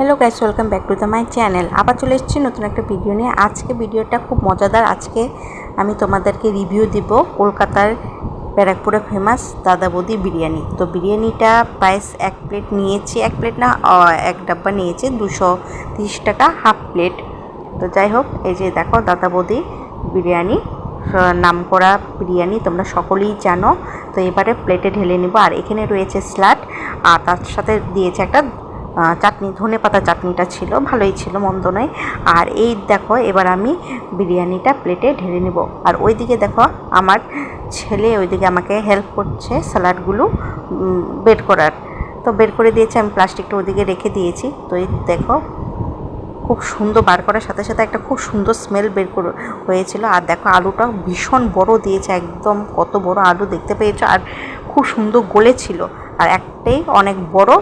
Hello guys welcome back to the my channel আবার চলে এসেছি নতুন একটা ভিডিও নিয়ে। আজকে ভিডিওটা খুব মজাদার। আজকে আমি তোমাদেরকে রিভিউ দিব কলকাতার ব্যারাকপুরে ফেমাস দাদা বৌদি বিরিয়ানি। তো বিরিয়ানিটা প্রাইস এক প্লেট নিয়েছি। এক প্লেট না এক ডাব্বা নিয়েছি। দুশো তিরিশ টাকা হাফ প্লেট তো যাই হোক, এই যে দেখো দাদা বৌদি বিরিয়ানি। নাম করা বিরিয়ানি, তোমরা সকলেই জানো। তো এবারে প্লেটে ঢেলে নিব। আর এখানে রয়েছে স্যালাড আর তার সাথে দিয়েছে একটা চাটনি, ধনে পাতা চাটনিটা ছিল, ভালোই ছিল, মন্দ নয়। আর এই দেখো, এবার আমি বিরিয়ানিটা প্লেটে ঢেলে নেব। আর ওইদিকে দেখো, আমার ছেলে ওইদিকে আমাকে হেল্প করছে স্যালাডগুলো বের করার। তো বের করে দিয়েছে, আমি প্লাস্টিকটা ওদিকে রেখে দিয়েছি। তো এই দেখো, খুব সুন্দর বার করার সাথে সাথে একটা খুব সুন্দর স্মেল বের করে, হয়েছিল। আর দেখো, আলুটা ভীষণ বড় দিয়েছে, একদম কত বড় আলু দেখতে পেয়েছ। আর খুব সুন্দর গলেছিল আর একটাই অনেক বড়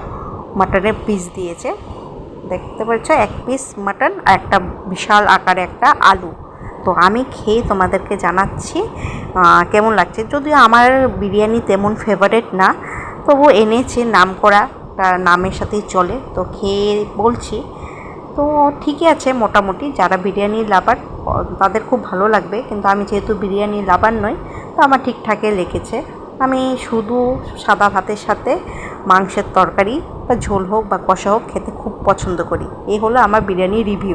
মাটনের পিস দিয়েছে। দেখতে পাচ্ছ, এক পিস মাটন আর একটা বিশাল আকারে একটা আলু। তো আমি খেয়ে তোমাদেরকে জানাচ্ছি কেমন লাগছে? যদিও আমার বিরিয়ানি তেমন ফেভারেট না তবু এনেছে নাম করা তার নামের সাথেই চলে। তো খেয়ে বলছি, তো ঠিকই আছে মোটামুটি, যারা বিরিয়ানি লাভার তাদের খুব ভালো লাগবে। কিন্তু আমি যেহেতু বিরিয়ানি লাভার নই, তো আমার ঠিকঠাকই লেগেছে। আমি শুধু সাদা ভাতের সাথে মাংসের তরকারি বা ঝোল হোক বা কষা হোক খেতে খুব পছন্দ করি। এই হলো আমার বিরিয়ানি রিভিউ